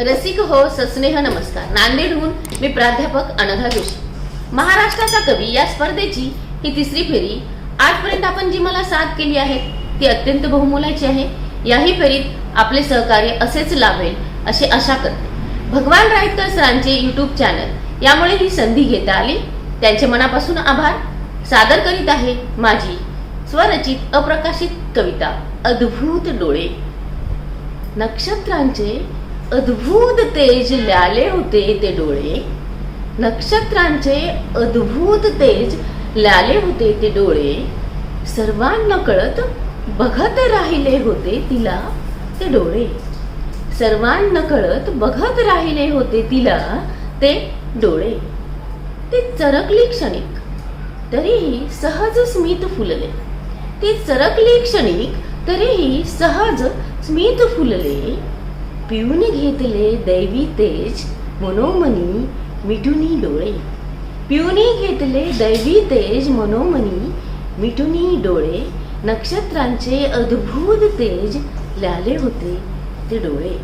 रसिक हो सस्नेह नमस्कार. नांदेडहून मी प्राध्यापक अनघा जोशी. महाराष्ट्राचा कवी या स्पर्धेची ही तिसरी फेरी आजपर्यंत आपण जी मला साथ केली आहे ती अत्यंत बहुमोलाची आहे. याही फेरीत आपले सहकार्य असेच लाभेल अशी आशा करते. भगवान रायतकर सरांचे युट्यूब चॅनल यामुळे ही संधी घेता आली. त्यांचे मनापासून आभार. सादर करीत आहे माझी स्वरचित अप्रकाशित कविता अद्भुत डोळे. नक्षत्रांचे अद्भुत तेज ल्याले होते ते डोळे. नक्षत्रांचे अद्भुत तेज ल्याले होते ते डोळे. सर्वांना कळत बघत राहिले होते तिला ते डोळे. सर्वांना कळत बघत राहिले होते तिला ते डोळे. ते चरकली क्षणिक तरीही सहज स्मित फुलले. ते चरकली क्षणिक तरीही सहज स्मित फुलले. पिऊन घेतले दैवी तेज मनोमनी मिठुनी डोळे. पिऊनी घेतले दैवी तेज मनोमनी मिठुनी डोळे. नक्षत्रांचे अद्भुत तेज ल्याले होते ते डोळे.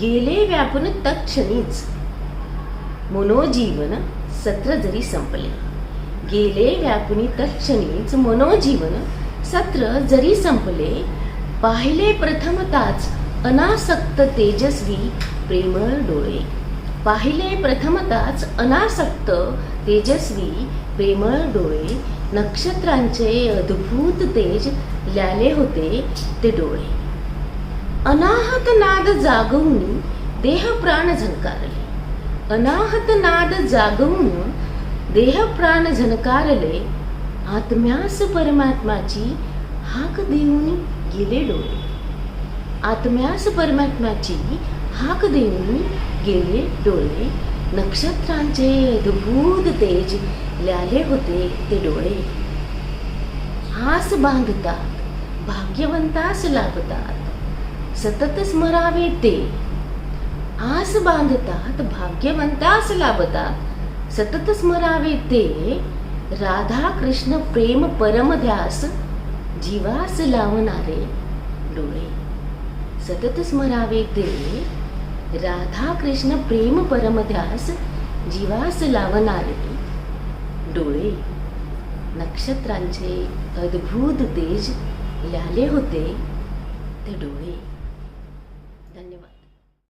गेले व्यापून तत्क्षणीच मनोजीवन सत्र जरी संपले. गेले व्यापुनी तत्क्षणीच मनोजीवन सत्र जरी संपले पाहिले प्रथमताच अनासक्त तेजस्वी प्रेमळ डोळे. पाहिले प्रथमताच अनासक्त तेजस्वी प्रेमळ डोळे. नक्षत्रांचे अद्भुत तेज ल्याले होते ते डोळे. अनाहत नाद जागवून देह प्राण झनकारले. अनाहत नाद जागवून देह प्राण झनकारले. आत्म्यास परमात्माची हाक देऊन गेले डोळे. आत्म्यास परमात्म्याची हाक देऊन गेले डोळे. नक्षत्रांचे अद्भुत तेज ल्याले होते ते डोळे. हास बांधतात भाग्यवंतास लाभतात सतत स्मरावे ते. आस बांधतात भाग्यवंतास लाभतात सतत स्मरावे ते. राधा कृष्ण प्रेम परमध्यास जीवास लावणारे डोळे. सतत स्मरावे ते राधा कृष्ण प्रेम परमध्यास जीवास लावणारे. डोळे नक्षत्रांचे अद्भुत तेज ल्याले होते. ते डोळे